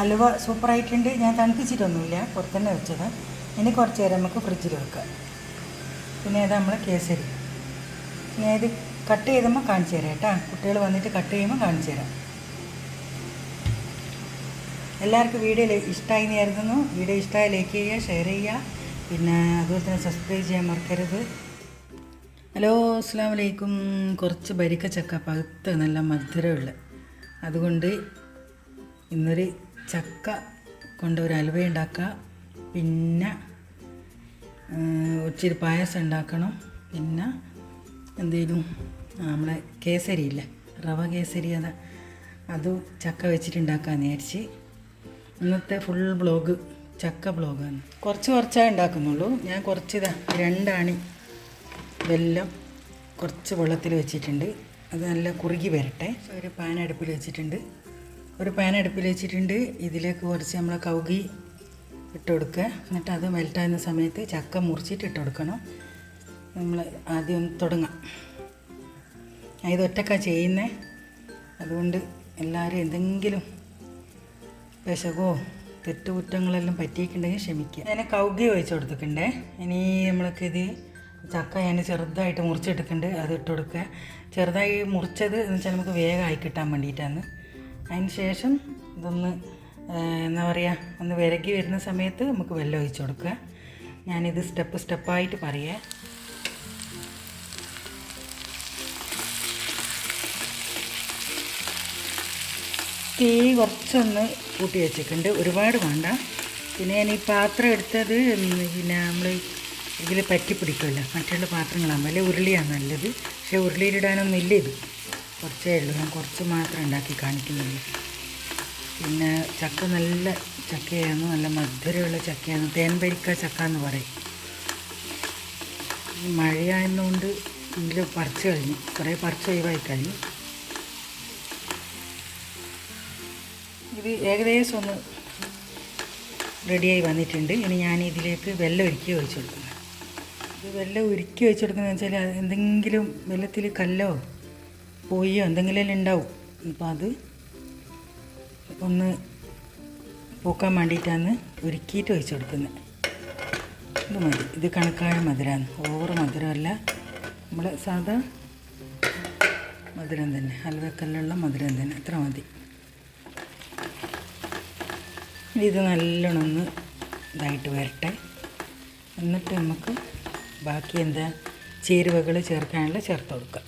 അലുവ സൂപ്പറായിട്ടുണ്ട്. ഞാൻ തണുപ്പിച്ചിട്ടൊന്നുമില്ല. പുറത്തുതന്നെ വെച്ചത്. ഇനി കുറച്ച് നേരം നമുക്ക് ഫ്രിഡ്ജിൽ വെക്കാം. പിന്നെ ഇത് നമ്മൾ കേസരി. പിന്നെ ഇത് കട്ട് ചെയ്തുമ്പോൾ കാണിച്ചു തരാം കേട്ടോ. കുട്ടികൾ വന്നിട്ട് കട്ട് ചെയ്യുമ്പോൾ കാണിച്ചു തരാം. എല്ലാവർക്കും വീഡിയോ ഇഷ്ടമായി നേരുന്നു വീഡിയോ ഇഷ്ടമായി ലൈക്ക് ചെയ്യുക ഷെയർ ചെയ്യുക. പിന്നെ അതുപോലെ തന്നെ സബ്സ്ക്രൈബ് ചെയ്യാൻ മറക്കരുത്. ഹലോ അസ്സാം വലൈക്കും കുറച്ച് ബരിക്ക ചക്ക പഴുത്ത് നല്ല മധുരമുള്ള. അതുകൊണ്ട് ഇന്നൊരു ചക്ക കൊണ്ട് ഒരു അലുവ ഉണ്ടാക്കുക. പിന്നെ ഒച്ചിരി പായസം ഉണ്ടാക്കണം. പിന്നെ എന്തെങ്കിലും നമ്മളെ കേസരി ഇല്ലേ? റവ കേസരി അത് അത് ചക്ക വെച്ചിട്ട് വിചാരിച്ച്. ഇന്നത്തെ ഫുൾ ബ്ലോഗ് ചക്ക ബ്ലോഗാണ് കുറച്ച് കുറച്ചേ ഉണ്ടാക്കുന്നുള്ളൂ. ഞാൻ കുറച്ച് ഇതാ രണ്ടാണി വെല്ലം കുറച്ച് വെള്ളത്തിൽ വെച്ചിട്ടുണ്ട്. അത് നല്ല കുറുകി വരട്ടെ. ഒരു പാൻ അടുപ്പിൽ വെച്ചിട്ടുണ്ട്. ഒരു പാൻ അടുപ്പിൽ വെച്ചിട്ടുണ്ട്. ഇതിലേക്ക് കുറച്ച് നമ്മൾ കൗകി ഇട്ട് കൊടുക്കുക. എന്നിട്ട് അത് മെൽറ്റാകുന്ന സമയത്ത് ചക്ക മുറിച്ചിട്ട് ഇട്ട് കൊടുക്കണം. നമ്മൾ ആദ്യം ഒന്ന് തുടങ്ങാം. ഇതൊറ്റക്ക ചെയ്യുന്നത് അതുകൊണ്ട് എല്ലാവരും എന്തെങ്കിലും വിശകോ തെറ്റുകുറ്റങ്ങളെല്ലാം പറ്റിയിട്ടുണ്ടെങ്കിൽ ക്ഷമിക്കുക. ഞാൻ കൗകി ഒഴിച്ച് കൊടുത്തിട്ടുണ്ടേ. ഇനി നമ്മൾക്ക് ഇത് ചക്ക ഞാൻ ചെറുതായിട്ട് മുറിച്ചെടുക്കുന്നുണ്ട്. അത് ഇട്ട് കൊടുക്കുക. ചെറുതായി മുറിച്ചത് എന്ന് വെച്ചാൽ നമുക്ക് വേഗമായി കിട്ടാൻ വേണ്ടിയിട്ടാണ്. അതിന് ശേഷം ഇതൊന്ന് എന്താ പറയുക ഒന്ന് വിരകി വരുന്ന സമയത്ത് നമുക്ക് വെള്ളം ഒഴിച്ചു കൊടുക്കുക. ഞാനിത് സ്റ്റെപ്പ് സ്റ്റെപ്പായിട്ട് പറയാം തീ കുറച്ചൊന്ന് കൂട്ടി വെച്ചിട്ടുണ്ട്. ഒരുപാട് വേണ്ട. പിന്നെ ഞാൻ ഈ പാത്രം എടുത്തത് പിന്നെ നമ്മൾ ഇതിൽ പറ്റി പിടിക്കില്ല മറ്റുള്ള പാത്രങ്ങളാകുമ്പോൾ അല്ലെ ഉരുളിയാണ് നല്ലത്. പക്ഷേ ഉരുളിയിലിടാനൊന്നും ഇല്ല ഇത്. കുറച്ചേ ഉള്ളൂ. ഞാൻ കുറച്ച് മാത്രം ഉണ്ടാക്കി കാണിക്കുന്നുള്ളൂ. പിന്നെ ചക്ക നല്ല ചക്കയാണ്. നല്ല മധുരമുള്ള ചക്കയാണ്. തേൻപരിക്ക ചക്ക എന്ന് പറയും. മഴയായതുകൊണ്ട് ഇതിൽ പറിച്ച് കഴിഞ്ഞു. കുറേ പറിച്ച് ഒഴിവായി കഴിഞ്ഞു. ഇത് ഏകദേശം ഒന്ന് റെഡിയായി വന്നിട്ടുണ്ട്. ഇനി ഞാൻ ഇതിലേക്ക് വെള്ളം ഒരുക്കി ഒഴിച്ചു കൊടുക്കുന്നത് ഇത് വെള്ളം ഉരുക്കി ഒഴിച്ചു കൊടുക്കുന്നത് വെച്ചാൽ എന്തെങ്കിലും വെള്ളത്തിൽ കല്ലോ പോയോ? എന്തെങ്കിലും ഉണ്ടാവും. അപ്പോൾ അത് ഒന്ന് പൂക്കാൻ വേണ്ടിയിട്ടാണ് ഒരുക്കിയിട്ട് ഒഴിച്ചു കൊടുക്കുന്നത്. ഇത് മതി. ഇത് കണക്കായ മധുരമാണ് ഓവർ മധുരമല്ല. നമ്മൾ സാധാ മധുരം തന്നെ. ഹൽവക്കല്ലുള്ള മധുരം തന്നെ. അത്ര മതി. ഇത് നല്ലോണം ഒന്ന് ഇതായിട്ട് വരട്ടെ. എന്നിട്ട് നമുക്ക് ബാക്കി എന്താ ചേരുവകൾ ചേർക്കാനുള്ള ചേർത്ത് കൊടുക്കാം.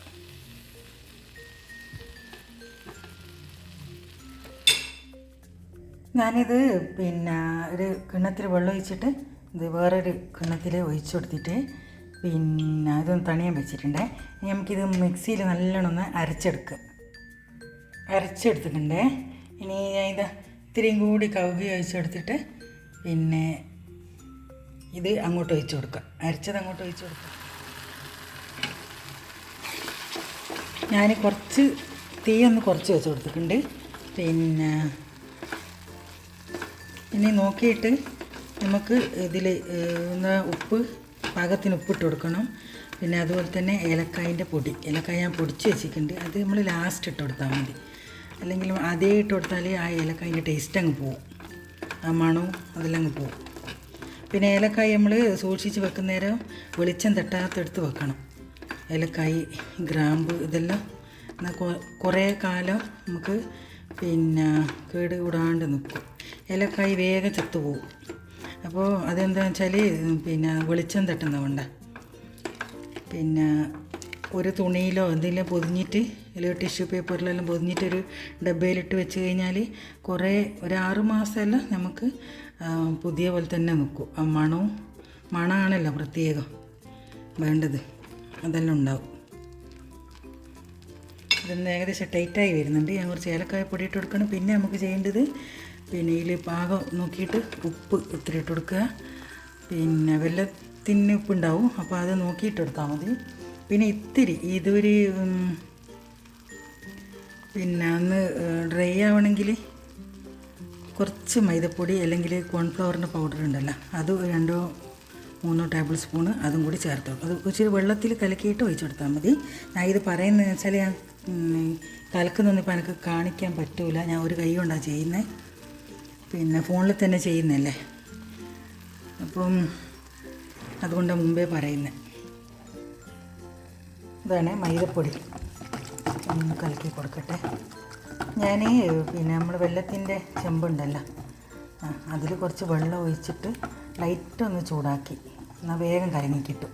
ഞാനിത് പിന്നെ ഒരു കിണ്ണത്തിൽ വെള്ളം ഒഴിച്ചിട്ട് ഇത് വേറൊരു കിണ്ണത്തിൽ ഒഴിച്ചു കൊടുത്തിട്ട് പിന്നെ ഇതൊന്ന് തണിയാൻ വെച്ചിട്ടുണ്ട്. ഇനി നമുക്കിത് മിക്സിയിൽ നല്ലോണം ഒന്ന് അരച്ചെടുക്കുക അരച്ചെടുത്തിട്ടുണ്ട്. ഇനി ഞാൻ ഇത് ഇത്തിരിയും കൂടി കവുകി ഒഴിച്ചെടുത്തിട്ട് പിന്നെ ഇത് അങ്ങോട്ട് ഒഴിച്ചു കൊടുക്കുക അരച്ചത് അങ്ങോട്ട് ഒഴിച്ചു കൊടുക്കുക ഞാൻ കുറച്ച് തീ ഒന്ന് കുറച്ച് വെച്ച് കൊടുത്തിട്ടുണ്ട്. പിന്നെ ഇനി നോക്കിയിട്ട് നമുക്ക് ഇതിൽ ഒന്ന് ഉപ്പ് പാകത്തിന് ഉപ്പിട്ട് കൊടുക്കണം. പിന്നെ അതുപോലെ തന്നെ ഏലക്കായന്റെ പൊടി. ഏലക്കായ ഞാൻ പൊടിച്ച് വെച്ചിട്ടുണ്ട്. അത് നമ്മൾ ലാസ്റ്റ് ഇട്ട് കൊടുത്താൽ മതി. അല്ലെങ്കിൽ അതേ ഇട്ട് കൊടുത്താൽ ആ ഏലക്കായന്റെ ടേസ്റ്റ് അങ്ങ് പോവും. ആ മണവും അതെല്ലാം അങ്ങ് പോവും. പിന്നെ ഏലക്കായ നമ്മൾ സൂക്ഷിച്ച് വെക്കുന്നേരം വെളിച്ചം തട്ടാത്തെടുത്ത് വെക്കണം. ഏലക്കായ് ഗ്രാമ്പ് ഇതെല്ലാം എന്നാൽ കുറേ കാലം നമുക്ക് പിന്നെ കേട് കൂടാണ്ട് നിൽക്കും ഏലക്കായ് വേഗം ചത്തുപോകും. അപ്പോൾ അതെന്താണെന്ന് വെച്ചാൽ പിന്നെ വെളിച്ചം തട്ടുന്നതുകൊണ്ട് പിന്നെ ഒരു തുണിയിലോ എന്തെങ്കിലും പൊതിഞ്ഞിട്ട് അല്ലെങ്കിൽ ടിഷ്യൂ പേപ്പറിലെല്ലാം പൊതിഞ്ഞിട്ടൊരു ഡബ്ബയിലിട്ട് വെച്ച് കഴിഞ്ഞാൽ കുറേ ഒരു ആറ് മാസമെല്ലാം നമുക്ക് പുതിയ പോലെ തന്നെ നിൽക്കും ആ മണവും മണമാണല്ലോ പ്രത്യേകം വേണ്ടത്. അതെല്ലാം ഉണ്ടാവും. ഇതൊന്ന് ഏകദേശം ടൈറ്റായി വരുന്നുണ്ട്. ഞാൻ കുറച്ച് ഏലക്കായ പൊടി ഇട്ട് കൊടുക്കണം. പിന്നെ നമുക്ക് ചെയ്യേണ്ടത് പിന്നെ ഇതിൽ പാകം നോക്കിയിട്ട് ഉപ്പ് ഇത്തിരി ഇട്ട് കൊടുക്കുക. പിന്നെ ഉപ്പ് ഉപ്പുണ്ടാവും. അപ്പോൾ അത് നോക്കിയിട്ട് എടുത്താൽ മതി. പിന്നെ ഇത്തിരി ഇതൊരു പിന്നെ ഒന്ന് ഡ്രൈ ആവണമെങ്കിൽ കുറച്ച് മൈദപ്പൊടി അല്ലെങ്കിൽ കോൺഫ്ലവറിന്റെ പൗഡർ ഉണ്ടല്ലോ. അത് രണ്ടോ മൂന്നോ ടേബിൾ സ്പൂണ് അതും കൂടി ചേർത്തോളൂ അത് ഇച്ചിരി വെള്ളത്തിൽ കലക്കിയിട്ട് ഒഴിച്ചു കൊടുത്താൽ മതി. ഞാൻ ഇത് പറയുന്നത് വെച്ചാൽ ഞാൻ കലക്കുന്നൊന്നും ഇപ്പോൾ എനിക്ക് കാണിക്കാൻ പറ്റൂല. ഞാൻ ഒരു കൈ കൊണ്ടാണ് ചെയ്യുന്നത് പിന്നെ ഫോണിൽ തന്നെ ചെയ്യുന്നല്ലേ? അപ്പം അതുകൊണ്ടാണ് മുമ്പേ പറയുന്നത് ഇതാണ് മൈദപ്പൊടി. ഒന്ന് കലക്കി കൊടുക്കട്ടെ. ഞാൻ പിന്നെ നമ്മൾ വെള്ളത്തിന്റെ ചെമ്പുണ്ടല്ലോ. അതിൽ കുറച്ച് വെള്ളം ഒഴിച്ചിട്ട് ലൈറ്റ് ഒന്ന് ചൂടാക്കി. എന്നാൽ വേഗം കലങ്ങി കിട്ടും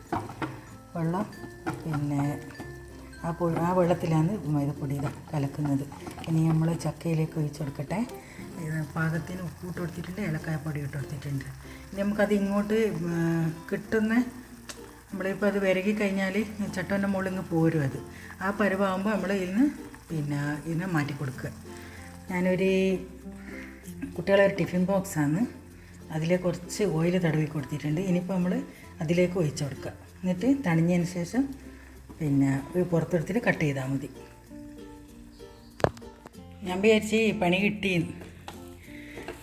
വെള്ളം പിന്നെ ആ പൊ ആ വെള്ളത്തിലാണ് മൈദപ്പൊടി കലക്കുന്നത്. ഇനി നമ്മൾ ചക്കയിലേക്ക് ഒഴിച്ച് കൊടുക്കട്ടെ പാകത്തിന് ഉപ്പിട്ട് കൊടുത്തിട്ടുണ്ട് പൊടി ഇട്ട് കൊടുത്തിട്ടുണ്ട്. ഇനി നമുക്കത് ഇങ്ങോട്ട് കിട്ടുന്ന നമ്മളിപ്പോൾ അത് വിരകി കഴിഞ്ഞാൽ ചട്ടന്റെ മുകളിൽ നിന്ന് പോരും അത്. ആ പരുവാകുമ്പോൾ നമ്മൾ ഇതിന് പിന്നെ ഇതിനെ മാറ്റി കൊടുക്കുക. ഞാനൊരു കുട്ടികളെ ഒരു ടിഫിൻ ബോക്സാണ്. അതിലേക്ക് കുറച്ച് ഓയിൽ തടവി കൊടുത്തിട്ടുണ്ട്. ഇനിയിപ്പോൾ നമ്മൾ അതിലേക്ക് ഒഴിച്ചു കൊടുക്കുക. എന്നിട്ട് തണിഞ്ഞതിന് ശേഷം പിന്നെ ഒരു പുറത്തെടുത്തിട്ട് കട്ട് ചെയ്താൽ മതി. ഞാൻ വിചാരിച്ച് പണി കിട്ടി എന്ന്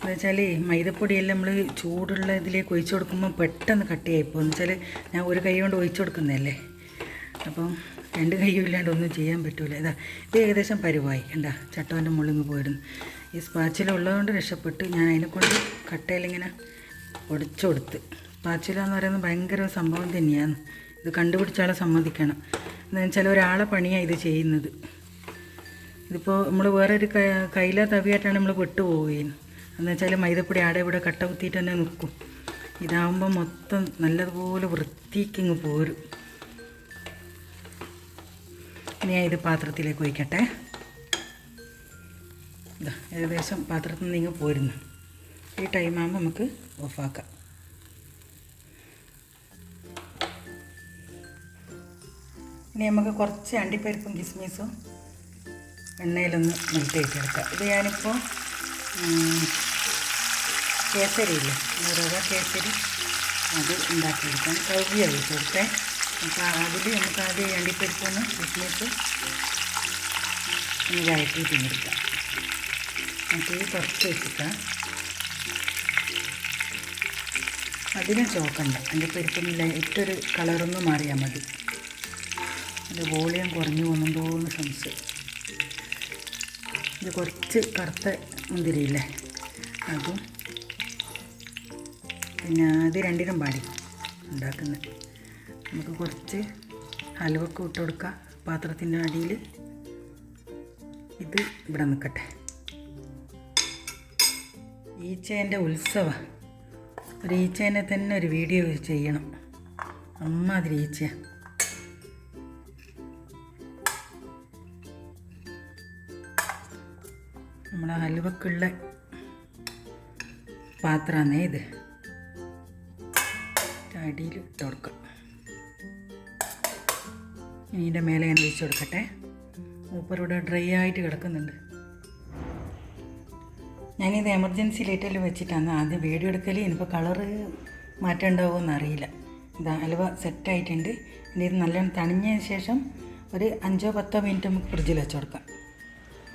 വെച്ചാൽ മൈദപ്പൊടിയെല്ലാം നമ്മൾ ചൂടുള്ള ഇതിലേക്ക് ഒഴിച്ചു കൊടുക്കുമ്പോൾ പെട്ടെന്ന് കട്ടിയായി പോകും എന്ന് വെച്ചാൽ ഞാൻ ഒരു കൈ കൊണ്ട് ഒഴിച്ചു കൊടുക്കുന്നതല്ലേ? അപ്പം രണ്ട് കൈയും ഇല്ലാണ്ട് ഒന്നും ചെയ്യാൻ പറ്റില്ല ഇതാ ഇത് ഏകദേശം പരിവായി. കണ്ടാ ചട്ടവന്റെ നിന്ന് പോയിരുന്നു ഈ സ്പാച്ചില ഉള്ളതുകൊണ്ട് രക്ഷപ്പെട്ട് ഞാൻ അതിനെ കൊണ്ട് കട്ടയിലിങ്ങനെ ഒടിച്ചു കൊടുത്ത്. സ്പാച്ചില എന്ന് പറയുന്നത് ഭയങ്കര സംഭവം തന്നെയാണ്. ഇത് കണ്ടുപിടിച്ചാളെ സമ്മതിക്കണം. എന്ന് വെച്ചാൽ ഒരാളെ പണിയാണ് ഇത് ചെയ്യുന്നത്. ഇതിപ്പോൾ നമ്മൾ വേറൊരു കയ്യില തവിയായിട്ടാണ് നമ്മൾ വിട്ടു പോവുകയും എന്ന് വെച്ചാൽ മൈദപ്പൊടി ആടെ ഇവിടെ കട്ട കുത്തിയിട്ട് തന്നെ നിൽക്കും. ഇതാകുമ്പോൾ മൊത്തം നല്ലതുപോലെ വൃത്തിക്കിങ്ങ് പോരും. ഇനി ഇത് പാത്രത്തിലേക്ക് ഒഴിക്കട്ടെ. ഏകദേശം പാത്രത്തിൽ നിന്ന് ഇങ്ങ് പോരുന്നു. ഈ ടൈമാകുമ്പോൾ നമുക്ക് ഓഫാക്കാം ഇനി നമുക്ക് കുറച്ച് അണ്ടിപ്പരിപ്പും കിസ്മിസും എണ്ണയിലൊന്ന് മെൽറ്റ് ചെയ്തെടുക്കാം ഇത് ഞാനിപ്പോൾ കേസരി ഇല്ലേ റവ കേസരി അത് ഉണ്ടാക്കിയെടുക്കാം കൗകിയ ചേർത്തേ അപ്പോൾ അതിൽ നമുക്ക് ആദ്യം അണ്ടിപ്പരിപ്പൊന്ന് കിസ്മിസ് ഒന്ന് വഴറ്റിയിട്ട് തിന്നെടുക്കാം. നമുക്ക് കുറച്ച് വെച്ചിട്ടാണ് അതിനെ ചോക്കണ്ട. അണ്ടിപ്പരിപ്പൊന്നും ലൈറ്റൊരു കളറൊന്നും മാറിയാൽ മതി. അത് വോളിയം കുറഞ്ഞു പോകുന്നുണ്ടോയെന്ന് സംശയം. ഇത് കുറച്ച് കറുത്ത മുന്തിരിയില്ലേ? അതും പിന്നെ അത് രണ്ടിനും പാടി ഉണ്ടാക്കുന്നത്. നമുക്ക് കുറച്ച് ഹലുവൊക്കെ ഇട്ട് കൊടുക്കാം പാത്രത്തിന്റെ അടിയിൽ ഇത് ഇവിടെ നിൽക്കട്ടെ. ഈച്ചേന്റെ ഉത്സവം. ഒരു ഈച്ചേനെ തന്നെ ഒരു വീഡിയോ ചെയ്യണം. അമ്മാതിരി ഈച്ചയാണ് നമ്മളെ ഹലുവക്കുള്ള പാത്രമാണ് ഇത്. അടിയിൽ ഇട്ട് കൊടുക്കാം. ഇതിന്റെ മേലെ ഞാൻ വെച്ച് കൊടുക്കട്ടെ. മൂപ്പറിവിടെ ഡ്രൈ ആയിട്ട് കിടക്കുന്നുണ്ട്. ഞാനിത് എമർജൻസി ലൈറ്റിൽ വെച്ചിട്ടാണ്. ആദ്യം വീഡിയോ എടുക്കൽ ഇനിയിപ്പോൾ കളറ് മാറ്റമുണ്ടാവുമോ എന്നറിയില്ല ഇത് അലുവ സെറ്റായിട്ടുണ്ട് ഇനി ഇത് നല്ലോണം തണിഞ്ഞതിന് ശേഷം ഒരു അഞ്ചോ പത്തോ മിനിറ്റ് നമുക്ക് ഫ്രിഡ്ജിൽ വെച്ച് കൊടുക്കാം.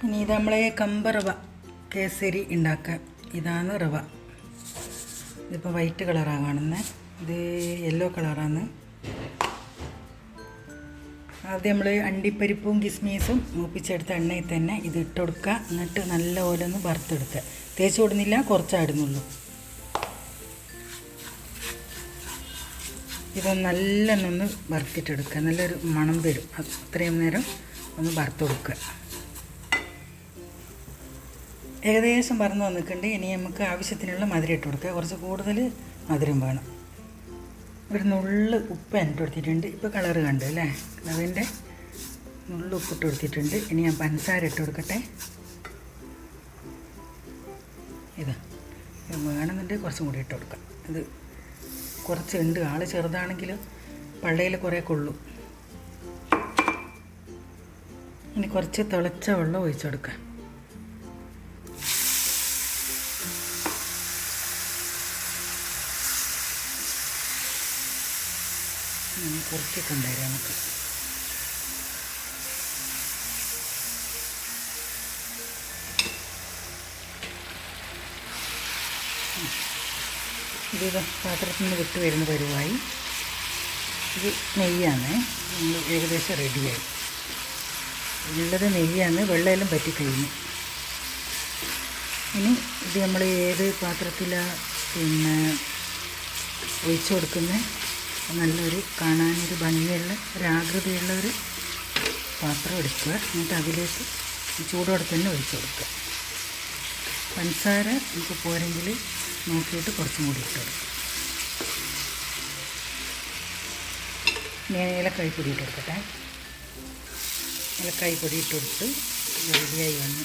ഇനി ഇത് നമ്മളെ കമ്പ റവ കേസരി ഉണ്ടാക്കുക. ഇതാണ് റവ. ഇതിപ്പോൾ വൈറ്റ് കളറാണ് കാണുന്നത് ഇത് യെല്ലോ കളറാണ് ആദ്യം നമ്മൾ അണ്ടിപ്പരിപ്പും കിസ്മീസും മൂപ്പിച്ചെടുത്ത എണ്ണയിൽ തന്നെ ഇത് ഇട്ട് കൊടുക്കുക. എന്നിട്ട് നല്ല പോലെ ഒന്ന് വറുത്തെടുക്കുക. തേച്ച് കൊടുന്നില്ല കുറച്ചാടുന്നുള്ളൂ ഇത് നല്ലോണം ഒന്ന് വറുത്തിട്ടെടുക്കുക. നല്ലൊരു മണം വരും. അത്രയും നേരം ഒന്ന് വറുത്ത് കൊടുക്കുക ഏകദേശം പറന്ന് വന്നിട്ടുണ്ട്. ഇനി നമുക്ക് ആവശ്യത്തിനുള്ള മധുരം ഇട്ട് കൊടുക്കുക കുറച്ച് കൂടുതൽ മധുരം വേണം. ഒരു നുള്ള് ഉപ്പ് എന്നിട്ട് കൊടുത്തിട്ടുണ്ട്. ഇപ്പോൾ കളറ് കണ്ടു അല്ലേ? അതിന്റെ നുള്ള് ഉപ്പിട്ട് കൊടുത്തിട്ടുണ്ട്. ഇനി ഞാൻ പഞ്ചസാര ഇട്ട് കൊടുക്കട്ടെ. ഇതാ വേണമെന്നുണ്ടെങ്കിൽ കുറച്ചും കൂടി ഇട്ട് കൊടുക്കാം. ഇത് കുറച്ച് ഉണ്ട്. ആൾ ചെറുതാണെങ്കിൽ പള്ളയിൽ കുറേ കൊള്ളും. ഇനി കുറച്ച് തിളച്ച വെള്ളം ഒഴിച്ചു കൊടുക്കാം. കുറുക്കി കൊണ്ടുവരാം നമുക്ക്. ഇത് പാത്രത്തിൽ നിന്ന് വിട്ട് വരുന്ന പരുവായി. ഇത് നെയ്യാണ്. ഏകദേശം റെഡിയായി. ഉള്ളത് നെയ്യാണ്. വെള്ളമെല്ലാം പറ്റിക്കഴിഞ്ഞു. ഇനി ഇത് നമ്മൾ ഏത് പാത്രത്തിലാണ് പിന്നെ ഒഴിച്ചു കൊടുക്കുന്നത്? നല്ലൊരു കാണാനൊരു ഭംഗിയുള്ള ഒരാകൃതിയുള്ള ഒരു പാത്രം എടുക്കുക. എന്നിട്ട് അതിലേക്ക് ചൂടോടെ തന്നെ ഒഴിച്ചു കൊടുക്കുക. പഞ്ചസാര നമുക്ക് പോരെങ്കിൽ നോക്കിയിട്ട് കുറച്ചും കൂടി ഇട്ട് കൊടുക്കുക ഞാൻ ഏലക്കായ് പൊടി ഇട്ട് കൊടുക്കട്ടെ. ഏലക്കായ് പൊടി ഇട്ട് കൊടുത്ത് റെഡിയായി വന്നു.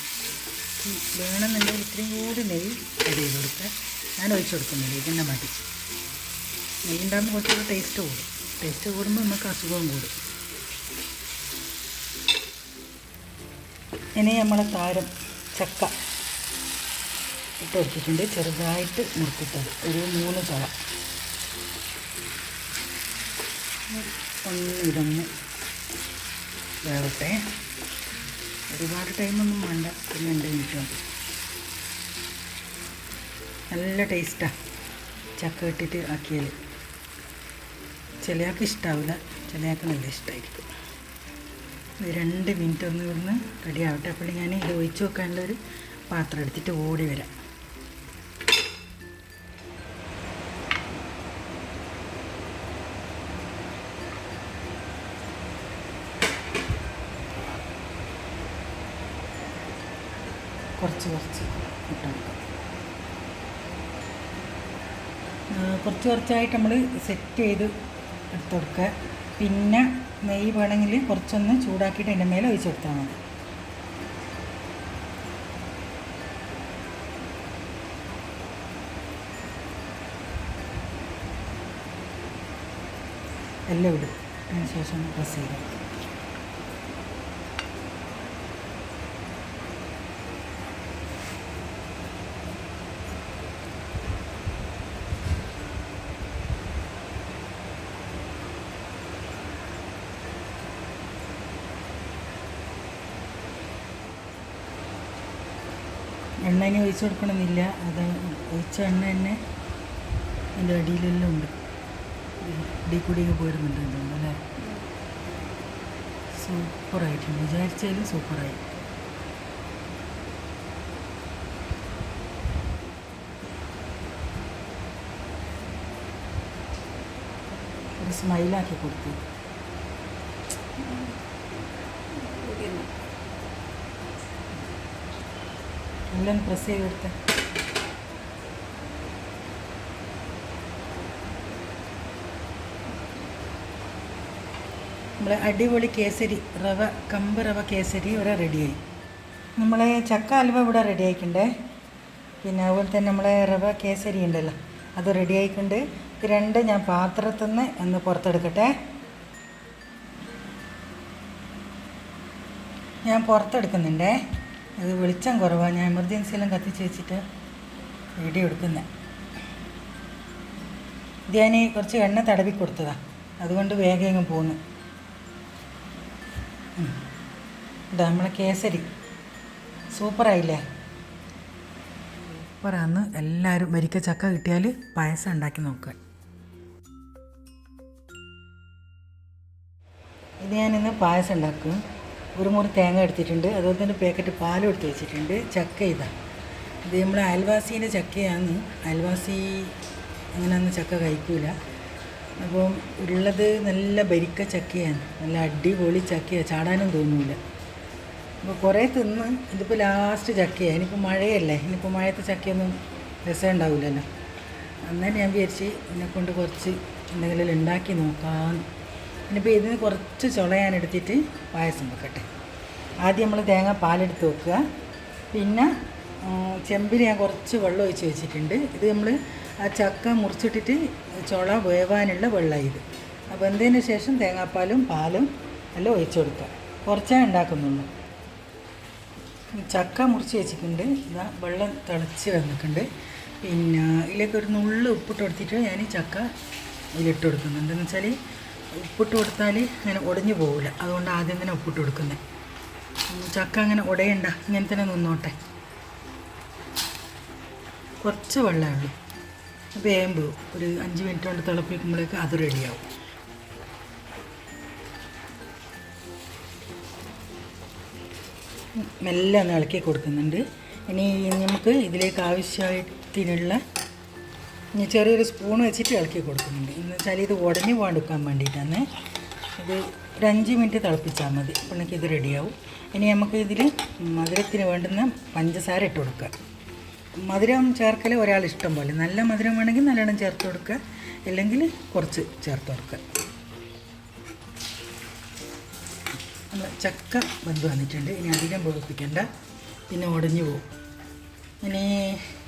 വേണമെന്നുണ്ടെങ്കിൽ ഇത്രയും കൂടി നെയ്യ് റെഡി ചെയ്ത് കൊടുക്കുക. ഞാൻ ഒഴിച്ചു കൊടുക്കുന്നില്ല ഇതന്നെ മതി. നെയ്യ് കുറച്ചുകൂടി ടേസ്റ്റ് കൂടും. ടേസ്റ്റ് കൂടുമ്പോൾ നമുക്ക് അസുഖവും കൂടും. ഇനി നമ്മളെ താരം ചക്ക. ഇട്ട് വെച്ചിട്ടുണ്ട് ചെറുതായിട്ട് മുറുക്കിട്ടത് ഒരു മൂന്ന് തള ഒന്ന് ഇതൊന്ന് വേവട്ടെ. ഒരുപാട് ടൈമൊന്നും വേണ്ട. പിന്നെ രണ്ട് മിനിറ്റ് നല്ല ടേസ്റ്റാണ് ചക്ക ഇട്ടിട്ട് ആക്കിയാൽ ചിലയാൾക്ക് ഇഷ്ടാവില്ല ചിലയാൾക്ക് നല്ല ഇഷ്ടമായിരിക്കും രണ്ട് മിനിറ്റ് ഒന്ന് ഇവിടുന്ന് റെഡി ആവട്ടെ അപ്പോൾ ഞാൻ ഇത് ഒഴിച്ച് വെക്കാനുള്ളൊരു പാത്രം എടുത്തിട്ട് ഓടി വരാം. കുറച്ച് കുറച്ച് ഇട്ടെടുക്കാം കുറച്ച് കുറച്ചായിട്ട് നമ്മൾ സെറ്റ് ചെയ്ത് എടുത്ത് കൊടുക്കുക പിന്നെ നെയ്യ് വേണമെങ്കിൽ കുറച്ചൊന്ന് ചൂടാക്കിയിട്ട് അതിന്റെ മേലെ ഒഴിച്ച് കൊടുത്താൽ മതി. എല്ലാം ഇടും. അതിന് ശേഷം പ്രസ് ചെയ്ത് എണ്ണ ഇനി ഒഴിച്ചു കൊടുക്കണമെന്നില്ല. അത് ഒഴിച്ച എണ്ണ തന്നെ അതിന്റെ അടിയിലെല്ലാം ഉണ്ട്. ഇടി കൂടിയൊക്കെ പോയിരുന്നുണ്ട് എന്തുകൊണ്ട് അല്ലേ? സൂപ്പറായിട്ടുണ്ട്. വിചാരിച്ചാലും സൂപ്പറായി. ഒരു സ്മൈലാക്കി കൊടുത്തു എല്ലാം പ്രസ് ചെയ്തെടുത്ത് നമ്മളെ അടിപൊളി കേസരി റവ കമ്പ് റവ കേസരി ഇവിടെ റെഡിയായി നമ്മളെ ചക്ക അലുവ ഇവിടെ റെഡി ആയിക്കുണ്ടേ പിന്നെ അതുപോലെ തന്നെ നമ്മളെ റവ കേസരി ഉണ്ടല്ലോ അത് റെഡി ആയിക്കൊണ്ട് ഇത് രണ്ട് ഞാൻ പാത്രത്തിൽ നിന്ന് ഒന്ന് പുറത്തെടുക്കട്ടെ. ഞാൻ പുറത്തെടുക്കുന്നുണ്ടേ. അത് വെളിച്ചം കുറവാണ് ഞാൻ എമർജൻസി എല്ലാം കത്തിച്ച് വെച്ചിട്ട് വീഡിയോ എടുക്കുന്നത് ഇത് ഞാൻ കുറച്ച് എണ്ണ തടവി കൊടുത്തതാ. അതുകൊണ്ട് വേഗം അങ്ങ് പോന്നു. ഇതാ നമ്മളെ കേസരി. സൂപ്പറായില്ലേ? സൂപ്പറാന്ന്. എല്ലാവരും വരിക്ക ചക്ക കിട്ടിയാൽ പായസം ഉണ്ടാക്കി നോക്കുക. ഇത് ഞാനിന്ന് പായസം ഉണ്ടാക്കും. ഒരു മുറി തേങ്ങ എടുത്തിട്ടുണ്ട്. അതുപോലെ തന്നെ പാക്കറ്റ് പാലും എടുത്ത് വെച്ചിട്ടുണ്ട്. ചക്ക ഇതാ. ഇത് നമ്മുടെ അയൽവാസീന്റെ ചക്കയാണ്. അയൽവാസി അങ്ങനെയൊന്നും ചക്ക കഴിക്കൂല. അപ്പം ഉള്ളത് നല്ല ബരിക്ക ചക്കയാണ്. നല്ല അടിപൊളി ചക്കയാണ് ചാടാനും തോന്നൂല. അപ്പോൾ കുറേ തിന്ന് ഇതിപ്പോൾ ലാസ്റ്റ് ചക്കയാണ് ഇനിയിപ്പോൾ മഴയല്ലേ. ഇനിയിപ്പോൾ മഴയത്തെ ചക്കയൊന്നും രസം ഉണ്ടാവില്ലല്ലോ. അന്നേരം ഞാൻ വിചാരിച്ച് എന്നെ കൊണ്ട് കുറച്ച് എന്തെങ്കിലും ഉണ്ടാക്കി നോക്കാം ഇനിയിപ്പോൾ ഇതിന് കുറച്ച് ചുള ഞാൻ എടുത്തിട്ട് പായസം വെക്കട്ടെ. ആദ്യം നമ്മൾ തേങ്ങ പാലെടുത്ത് വെക്കുക. പിന്നെ ചെമ്പിൽ ഞാൻ കുറച്ച് വെള്ളം ഒഴിച്ച് വെച്ചിട്ടുണ്ട്. ഇത് നമ്മൾ ആ ചക്ക മുറിച്ചിട്ടിട്ട് ചുള വേവാനുള്ള വെള്ളമായി ഇത്. അപ്പോൾ എന്തതിന് ശേഷം തേങ്ങാപ്പാലും പാലും എല്ലാം ഒഴിച്ചു കൊടുക്കുക. കുറച്ചേ ഉണ്ടാക്കുന്നുള്ളൂ. ചക്ക മുറിച്ച് വെച്ചിട്ടുണ്ട്. ഇതാ വെള്ളം തിളച്ച് വന്നിട്ടുണ്ട്. പിന്നെ ഇതിലേക്ക് ഒരു നുള്ളു ഉപ്പിട്ട് കൊടുത്തിട്ട് ഞാൻ ചക്ക ഇതിലിട്ട് കൊടുക്കുന്നുണ്ട് എന്ന് വെച്ചാൽ ഉപ്പിട്ട് കൊടുത്താൽ അങ്ങനെ ഉടഞ്ഞു പോകില്ല അതുകൊണ്ട് ആദ്യം തന്നെ ഉപ്പിട്ട് കൊടുക്കുന്നത് ചക്ക അങ്ങനെ ഉടയണ്ട ഇങ്ങനെ തന്നെ നിന്നോട്ടെ. കുറച്ച് വെള്ളമേ ഉള്ളൂ. വേമ്പ് ഒരു അഞ്ച് മിനിറ്റ് കൊണ്ട് തിളപ്പിക്കുമ്പോഴേക്ക് അത് റെഡിയാവും. മെല്ലെ ഒന്ന് ഇളക്കി കൊടുക്കുന്നുണ്ട്. ഇനി നമുക്ക് ഇതിലേക്ക് ആവശ്യത്തിനുള്ള ഇനി ചെറിയൊരു സ്പൂൺ വെച്ചിട്ട് ഇളക്കി കൊടുക്കുന്നുണ്ട്. എന്ന് വെച്ചാൽ ഇത് ഉടഞ്ഞു പോകാണ്ടിരിക്കാൻ വേണ്ടിയിട്ടാണ്. ഇത് ഒരു അഞ്ച് മിനിറ്റ് തിളപ്പിച്ചാൽ മതി. അപ്പോൾ ഇത് റെഡിയാവും ഇനി നമുക്ക് ഇതിൽ മധുരത്തിന് വേണ്ടുന്ന പഞ്ചസാര ഇട്ട് കൊടുക്കുക. മധുരം ചേർക്കൽ ഒരാൾ ഇഷ്ടം പോലെ. നല്ല മധുരം വേണമെങ്കിൽ നല്ലോണം ചേർത്ത് കൊടുക്കുക. അല്ലെങ്കിൽ കുറച്ച് ചേർത്ത് കൊടുക്കുക. ചക്ക ബന്ധു വന്നിട്ടുണ്ട്. ഇനി അധികം പൊതുപ്പിക്കേണ്ട പിന്നെ ഉടഞ്ഞു പോകും ഇനി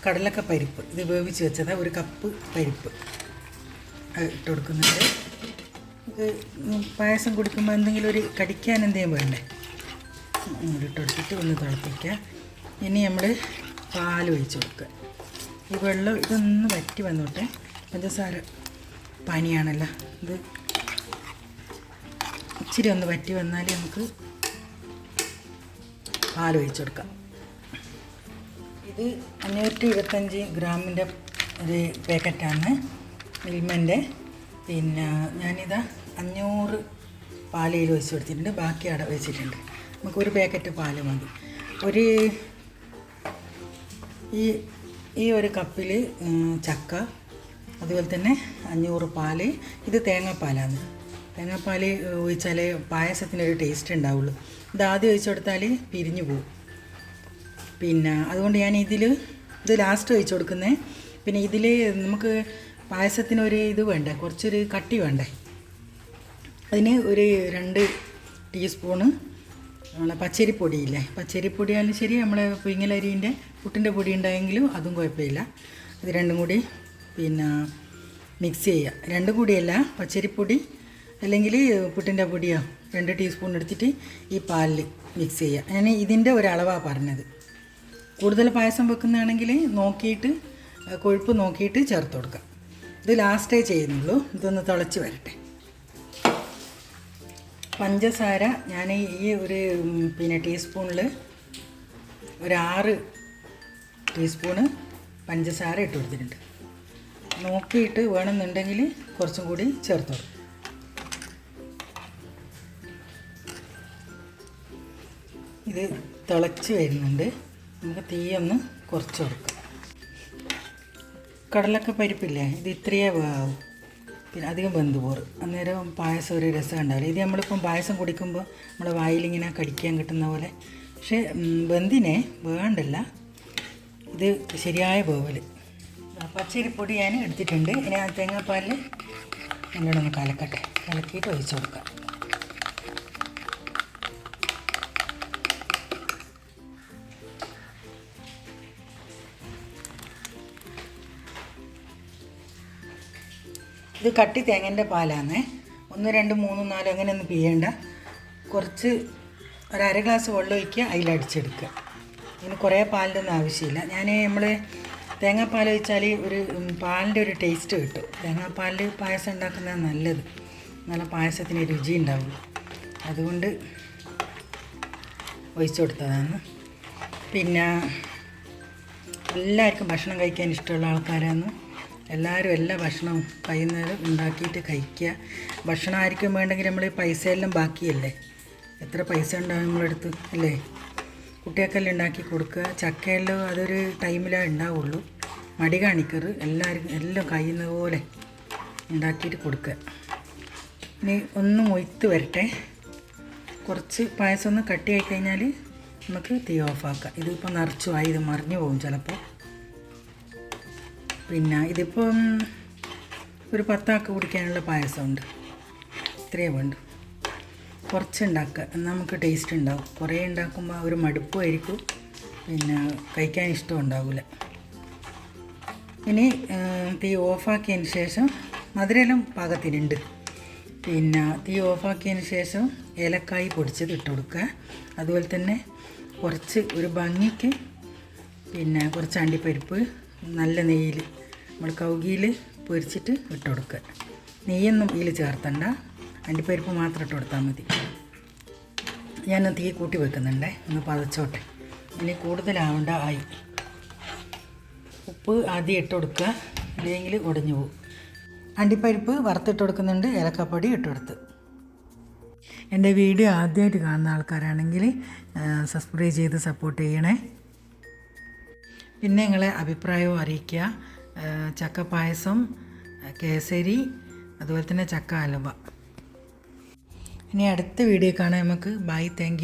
കടലക്ക പരിപ്പ്. ഇത് വേവിച്ച് വെച്ചത് ഒരു കപ്പ് പരിപ്പ്. ഇട്ട് കൊടുക്കുന്നുണ്ട്. പായസം കുടിക്കുമ്പോൾ എന്തെങ്കിലും ഒരു കടിക്കാൻ എന്തെങ്കിലും വേണ്ടേ? ഇട്ട് കൊടുത്തിട്ട് ഒന്ന് തിളപ്പിക്കുക. ഇനി നമ്മൾ പാൽ ഒഴിച്ച് കൊടുക്കുക. ഈ വെള്ളം ഇതൊന്ന് വറ്റി വന്നോട്ടെ. പഞ്ചസാര പനിയാണല്ലോ. ഇത് ഇച്ചിരി ഒന്ന് വറ്റി വന്നാൽ നമുക്ക് പാൽ ഒഴിച്ചു കൊടുക്കാം. ഇത് അഞ്ഞൂറ്റി ഇരുപത്തഞ്ച് ഗ്രാമിന്റെ ഒരു പാക്കറ്റാണ് മിൽമന്റെ. പിന്നെ ഞാനിതാ അഞ്ഞൂറ് പാലയിൽ ഒഴിച്ച് കൊടുത്തിട്ടുണ്ട്. ബാക്കി അവിടെ വെച്ചിട്ടുണ്ട്. നമുക്ക് ഒരു പാക്കറ്റ് പാൽ മതി. ഒരു ഈ ഈ ഒരു കപ്പിൽ ചക്ക അതുപോലെ തന്നെ അഞ്ഞൂറ് പാൽ. ഇത് തേങ്ങാപ്പാലാണ്. തേങ്ങാപ്പാൽ ഒഴിച്ചാലേ പായസത്തിനൊരു ടേസ്റ്റ് ഉണ്ടാവുള്ളൂ. ഇത് ആദ്യം ഒഴിച്ചു കൊടുത്താൽ പിരിഞ്ഞു പോകും പിന്നെ അതുകൊണ്ട് ഞാൻ ഇതിൽ ഇത് ലാസ്റ്റ് ഒഴിച്ചു കൊടുക്കുന്നേ. പിന്നെ ഇതിൽ നമുക്ക് പായസത്തിനൊരു ഇത് വേണ്ടേ? കുറച്ചൊരു കട്ടി വേണ്ടേ? അതിന് ഒരു രണ്ട് ടീസ്പൂണ് നമ്മളെ പച്ചരിപ്പൊടിയില്ലേ? പച്ചരിപ്പൊടിയാലും ശരി നമ്മളെ പുയിങ്ങലരീന്റെ പുട്ടിന്റെ പൊടി ഉണ്ടായെങ്കിലും അതും കുഴപ്പമില്ല. ഇത് രണ്ടും കൂടി പിന്നെ മിക്സ് ചെയ്യുക. രണ്ടും കൂടിയല്ല പച്ചരിപ്പൊടി അല്ലെങ്കിൽ പുട്ടിന്റെ പൊടിയോ? രണ്ട് ടീസ്പൂൺ എടുത്തിട്ട് ഈ പാലിൽ മിക്സ് ചെയ്യുക. ഞാൻ ഇതിന്റെ ഒരളവാണ് പറഞ്ഞത്. കൂടുതൽ പായസം വെക്കുന്നതാണെങ്കിൽ നോക്കിയിട്ട് കൊഴുപ്പ് നോക്കിയിട്ട് ചേർത്ത് കൊടുക്കാം ഇത് ലാസ്റ്റേ ചെയ്യുന്നുള്ളൂ. ഇതൊന്ന് തിളച്ച് വരട്ടെ. പഞ്ചസാര ഞാൻ ഈ ഒരു പിന്നെ ടീസ്പൂണിൽ ഒരു ആറ് ടീസ്പൂണ് പഞ്ചസാര ഇട്ട് കൊടുത്തിട്ടുണ്ട്. നോക്കിയിട്ട് വേണമെന്നുണ്ടെങ്കിൽ കുറച്ചും കൂടി ചേർത്ത് കൊടുക്കും. ഇത് തിളച്ച് വരുന്നുണ്ട്. നമുക്ക് തീയൊന്ന് കുറച്ച് കൊടുക്കാം. കടലക്ക പരിപ്പില്ലേ? ഇത് ഇത്രയേ വേവും പിന്നെ അധികം വെന്ത് അന്നേരം പായസം ഒരു രസം ഉണ്ടാവില്ല. ഇത് നമ്മളിപ്പം പായസം കുടിക്കുമ്പോൾ നമ്മുടെ വായിലിങ്ങനെ കടിക്കാൻ കിട്ടുന്ന പോലെ. പക്ഷേ വെന്തിനെ വേണ്ടല്ല. ഇത് ശരിയായ വേവൽ പച്ചരിപ്പൊടി ഞാൻ എടുത്തിട്ടുണ്ട്. ഇനി ആ തേങ്ങാപ്പാലിൽ നല്ലോണം കലക്കട്ടെ. കലക്കിയിട്ട് ഒഴിച്ച് കൊടുക്കാം. ഇത് കട്ടി തേങ്ങന്റെ പാലാണ് ഒന്ന് രണ്ട് മൂന്ന് നാല് അങ്ങനെ അങ്ങനെയൊന്നും പിയേണ്ട കുറച്ച് ഒരു അര ഗ്ലാസ് വെള്ളം ഒഴിക്കുക അതിലടിച്ചെടുക്കുക ഇതിന് കുറേ പാലിന്റെ ഒന്നും ആവശ്യമില്ല. ഞാൻ നമ്മൾ തേങ്ങാപ്പാൽ ഒഴിച്ചാൽ ഒരു പാലിന്റെ ഒരു ടേസ്റ്റ് കിട്ടും. തേങ്ങാപ്പാലിൽ പായസം ഉണ്ടാക്കുന്നത് നല്ലത്. നല്ല പായസത്തിന് രുചി ഉണ്ടാവും അതുകൊണ്ട് ഒഴിച്ചു കൊടുത്തതാണ്. പിന്നെ എല്ലാവർക്കും ഭക്ഷണം കഴിക്കാൻ ഇഷ്ടമുള്ള ആൾക്കാരാണ് എല്ലാവരും എല്ലാ ഭക്ഷണവും കഴിയുന്നതും ഉണ്ടാക്കിയിട്ട് കഴിക്കുക. ഭക്ഷണം ആയിരിക്കും വേണ്ടെങ്കിൽ നമ്മൾ പൈസ എല്ലാം ബാക്കിയല്ലേ? എത്ര പൈസ ഉണ്ടാവും നമ്മളെടുത്ത് അല്ലേ? കുട്ടികൾക്കെല്ലാം ഉണ്ടാക്കി കൊടുക്കുക. ചക്കയെല്ലാം അതൊരു ടൈമിലേ ഉണ്ടാവുള്ളൂ. മടി കാണിക്കറ് എല്ലാവർക്കും എല്ലാം കഴിയുന്ന പോലെ ഉണ്ടാക്കിയിട്ട് കൊടുക്കുക. ഇനി ഒന്ന് മൊയ്ത്ത് വരട്ടെ. കുറച്ച് പായസം ഒന്ന് കട്ടിയായി കഴിഞ്ഞാൽ നമുക്ക് തീ ഓഫാക്കാം ഇതിപ്പോൾ നിറച്ചു ആയി ഇത് മറിഞ്ഞു പോകും ചിലപ്പോൾ. പിന്നെ ഇതിപ്പം ഒരു പത്താക്ക് കുടിക്കാനുള്ള പായസമുണ്ട്. ഇത്രയേ വേണ്ടു. കുറച്ച് ഉണ്ടാക്കുക എന്നാൽ നമുക്ക് ടേസ്റ്റ് ഉണ്ടാവും. കുറേ ഉണ്ടാക്കുമ്പോൾ ഒരു മടുപ്പുമായിരിക്കും പിന്നെ കഴിക്കാൻ ഇഷ്ടം ഉണ്ടാവില്ല. ഇനി തീ ഓഫാക്കിയതിന് ശേഷം മധുരമെല്ലാം പാകത്തിനുണ്ട്. പിന്നെ തീ ഓഫാക്കിയതിന് ശേഷം ഏലക്കായി പൊടിച്ചത് ഇട്ട് കൊടുക്കുക. അതുപോലെ തന്നെ കുറച്ച് ഒരു ഭംഗിക്ക് പിന്നെ കുറച്ച് അണ്ടിപ്പരിപ്പ് നല്ല നെയ്യിൽ നമ്മൾ കൗകിയിൽ പൊരിച്ചിട്ട് ഇട്ട് കൊടുക്കുക. നെയ്യൊന്നും ഇതിൽ ചേർത്തണ്ട. അണ്ടിപ്പരിപ്പ് മാത്രം ഇട്ട് കൊടുത്താൽ മതി. ഞാൻ തീ കൂട്ടി വെക്കുന്നുണ്ടേ. ഒന്ന് പതച്ചോട്ടെ. ഇനി കൂടുതലാവണ്ട ആയി. ഉപ്പ് ആദ്യം ഇട്ട് കൊടുക്കുക. ഇല്ലെങ്കിൽ ഒടിഞ്ഞു പോകും. അണ്ടിപ്പരിപ്പ് വറുത്തിട്ട് കൊടുക്കുന്നുണ്ട്. ഏലക്കപ്പൊടി ഇട്ട് കൊടുത്ത്. എന്റെ വീഡിയോ ആദ്യമായിട്ട് കാണുന്ന ആൾക്കാരാണെങ്കിൽ സബ്സ്ക്രൈബ് ചെയ്ത് സപ്പോർട്ട് ചെയ്യണേ. പിന്നെ നിങ്ങളെ അഭിപ്രായവും അറിയിക്കുക. ചക്ക പായസം കേസരി അതുപോലെ തന്നെ ചക്ക അലവ. ഇനി അടുത്ത വീഡിയോ കാണാം നമുക്ക്. Bye thank